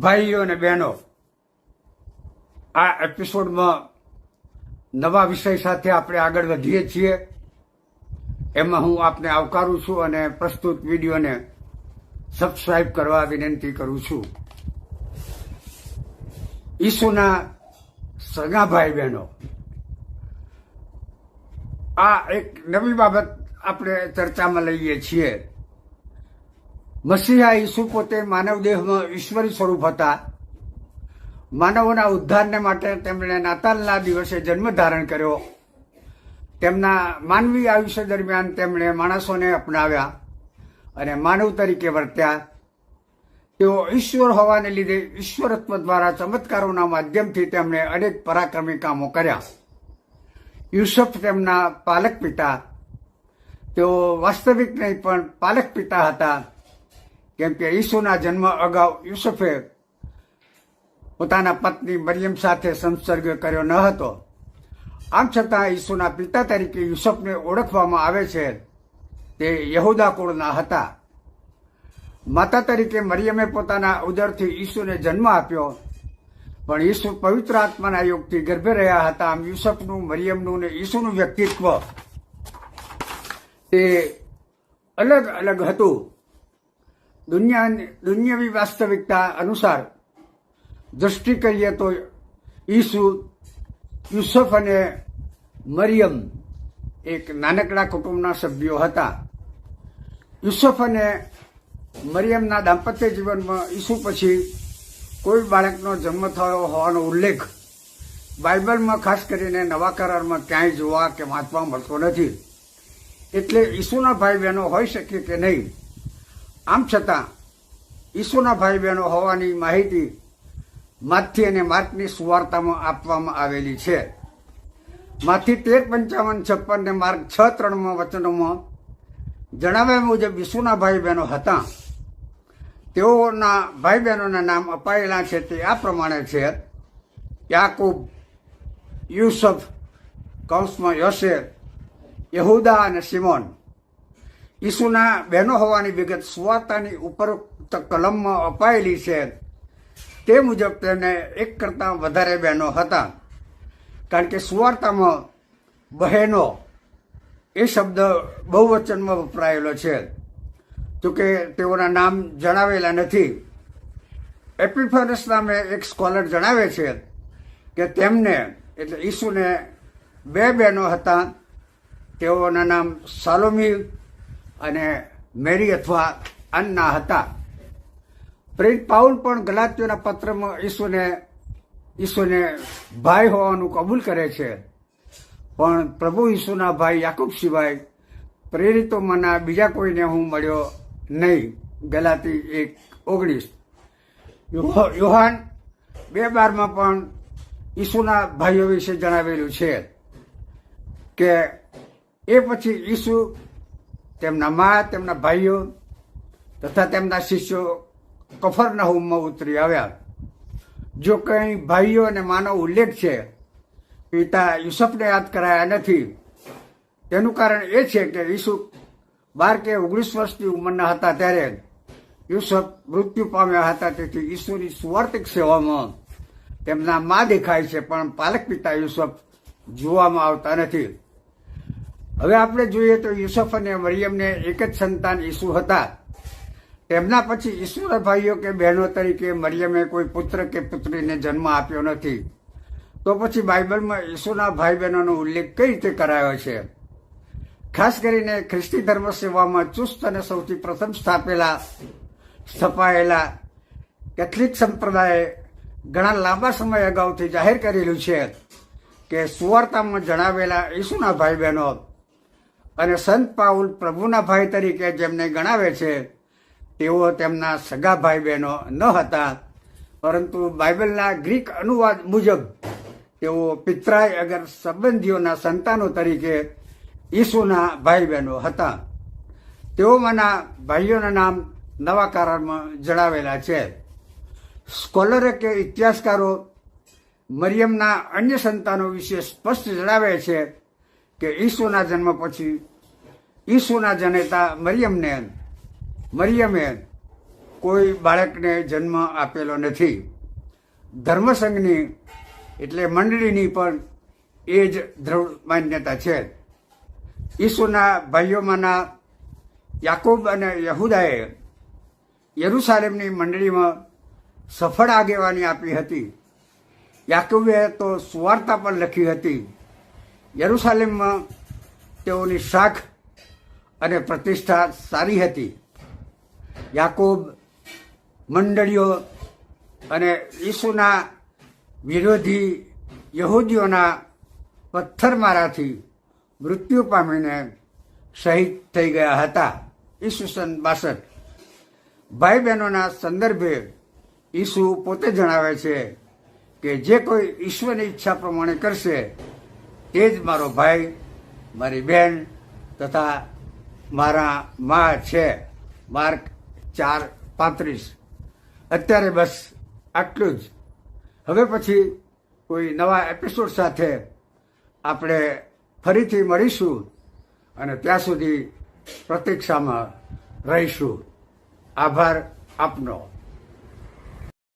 ભાઈઓ અને બહેનો, આ એપિસોડમાં નવા વિષય સાથે આપણે આગળ વધીએ છીએ. એમાં હું આપને આવકારું છું અને પ્રસ્તુત વિડીયોને સબસ્ક્રાઈબ કરવા વિનંતી કરું છું. ઈસુના સગા ભાઈ બહેનો, આ એક નવી બાબત આપણે ચર્ચામાં લઈએ છીએ. મસીહા ઈસુ પોતે માનવ દેહમાં ઈશ્વરી સ્વરૂપ હતા. માનવોના ઉદ્ધારને માટે તેમણે નાતાલના દિવસે જન્મ ધારણ કર્યો. તેમના માનવી આયુષ્ય દરમિયાન તેમણે માણસોને અપનાવ્યા અને માનવ તરીકે વર્ત્યા. તેઓ ઈશ્વર હોવાને લીધે ઈશ્વરત્વ દ્વારા ચમત્કારોના માધ્યમથી તેમણે અનેક પરાક્રમી કામો કર્યા. યુસુફ તેમના પાલક પિતા. તેઓ વાસ્તવિક નહીં પણ પાલક પિતા હતા. કેમ કે ઈસુના જન્મ અગાઉ યુસુફે પોતાના પત્ની મરિયમ સાથે સંસર્ગ કર્યો ન હતો. આમ છતાં ઈસુના પિતા તરીકે યુસુફને ઓળખવામાં આવે છે તે યહુદા કુળના હતા. માતા તરીકે મરિયમે પોતાના ઉદરથી ઈસુને જન્મ આપ્યો, પણ ઈસુ પવિત્ર આત્માના યોગથી ગર્ભે રહ્યા હતા આમ યુસફનું, મરિયમનું ને ઈસુનું વ્યક્તિત્વ તે અલગ અલગ હતું. દુનિયા દુનિયાવી વાસ્તવિકતા અનુસાર દ્રષ્ટિ કરીએ તો ઈસુ, યુસફ અને મરિયમ એક નાનકડા કુટુંબના સભ્યો હતા. યુસફ અને મરિયમના દાંપત્ય જીવનમાં ઈસુ પછી કોઈ બાળકનો જન્મ થયો હોવાનો ઉલ્લેખ બાઇબલમાં ખાસ કરીને નવા કરારમાં ક્યાંય જોવા કે વાંચવા મળતો નથી. એટલે ઈસુના ભાઈ બહેનો હોઈ શકે કે નહીં આમ છતાં, ઈસુના ભાઈ બહેનો હોવાની માહિતી માથી અને માર્કની સુવાર્તામાં આપવામાં આવેલી છે. માથી તેર પંચાવન, છપ્પન ને માર્ક છ ત્રણમાં વચનોમાં જણાવ્યા મુજબ ઈસુના ભાઈ બહેનો હતા. તેઓના ભાઈ બહેનોના નામ અપાયેલા છે તે આ પ્રમાણે છે. યાકુબ, યુસફ, કૌંસમાં યોસેફ યહુદા અને સિમોન. ઈસુના બહેનો હોવાની વિગત સુવાર્તાની ઉપરોક્ત કલમમાં અપાયેલી છે. તે મુજબ તેને એક કરતાં વધારે બહેનો હતા. કારણ કે સુવાર્તામાં બહેનો એ શબ્દ બહુવચનમાં વપરાયેલો છે. જોકે તેઓના નામ જણાવેલા નથી. એપિફરસ નામે એક સ્કોલર જણાવે છે કે તેમને, એટલે ઈસુને બે બહેનો હતા. તેઓના નામ સાલોમી અને મેરી અથવા અન્ના હતા. પ્રિન્સ પાઉલ પણ ગલાતીઓના પત્રમાં ઈસુને ઈસુને ભાઈ હોવાનું કબૂલ કરે છે. પણ પ્રભુ ઈસુના ભાઈ યાકુબ સિવાય પ્રેરિતોમાંના બીજા કોઈને હું મળ્યો નહીં. ગલાતી એક ઓગણીસ. યુહાન બે બારમાં પણ ઈસુના ભાઈઓ વિશે જણાવેલું છે કે એ પછી ઈસુ તેમના મા, તેમના ભાઈઓ તથા તેમના શિષ્યો કફરના હુમમાં ઉતરી આવ્યા. જો કંઈ ભાઈઓ અને માનો ઉલ્લેખ છે, પિતા યુસફને યાદ કરાયા નથી. તેનું કારણ એ છે કે ઈસુ બાર કે ઓગણીસ વર્ષની ઉંમરના હતા ત્યારે યુસફ મૃત્યુ પામ્યા હતા. તેથી ઈસુની સુવાર્થિક સેવામાં તેમના મા દેખાય છે, પણ પાલક પિતા યુસફ જોવામાં આવતા નથી. હવે આપણે જોઈએ તો યુસફ અને મરિયમને એક જ સંતાન ઈસુ હતા. તેમના પછી ઈશ્વર ભાઈઓ કે બહેનો તરીકે મરિયમે કોઈ પુત્ર કે પુત્રીને જન્મ આપ્યો નથી. તો પછી બાઇબલમાં ઈસુના ભાઈ બહેનોનો ઉલ્લેખ કઈ રીતે કરાયો છે? ખાસ કરીને ખ્રિસ્તી ધર્મ સેવામાં ચુસ્ત અને સૌથી પ્રથમ સ્થાપેલા, સ્થપાયેલા કેથલિક સંપ્રદાયે ઘણા લાંબા સમય અગાઉથી જાહેર કરેલું છે કે સુવાર્તામાં જણાવેલા ઈસુના ભાઈ બહેનો અને સંત પાઉલ પ્રભુના ભાઈ તરીકે જેમને ગણાવે છે, તેઓ તેમના સગા ભાઈ બહેનો ન હતા. પરંતુ બાઇબલના ગ્રીક અનુવાદ મુજબ તેઓ પિતરાય અગર સંબંધીઓના સંતાનો તરીકે ઈસુના ભાઈ બહેનો હતા તેઓમાંના ભાઈઓના નામ નવા કારણમાં જણાવેલા છે. સ્કોલરે કે ઇતિહાસકારો મરિયમના અન્ય સંતાનો વિશે સ્પષ્ટ જણાવે છે કે ઈસુના જન્મ પછી, ઈસુના જનેતા મરિયમને, મરિયમે કોઈ બાળકને જન્મ આપેલો નથી. ધર્મસંઘની એટલે મંડળીની પણ એ જ દ્રઢ માન્યતા છે. ઈસુના ભાઈઓમાંના યાકૂબ અને યહુદાએ યરુસાલેમની મંડળીમાં સફળ આગેવાની આપી હતી. યાકુબે તો સુવાર્તા પણ લખી હતી. યરુસાલેમમાં તેઓની શાખ અને પ્રતિષ્ઠા સારી હતી. યાકૂબ મંડળીઓ અને ઈસુના વિરોધી યહૂદીઓના પથ્થરમારાથી મૃત્યુ પામીને શહીદ થઈ ગયા હતા. ઈસુસન બાસઠ. ભાઈ બહેનોના સંદર્ભે ઈસુ પોતે જણાવે છે કે જે કોઈ ઈશ્વરની ઈચ્છા પ્રમાણે કરશે તે જ મારો ભાઈ, મારી બહેન તથા મારા મા છે, માર્ક ચાર પાંત્રીસ. અત્યારે બસ આટલું જ. હવે પછી કોઈ નવા એપિસોડ સાથે આપણે ફરીથી મળીશું અને ત્યાં સુધી પ્રતીક્ષામાં રહીશું. આભાર આપનો.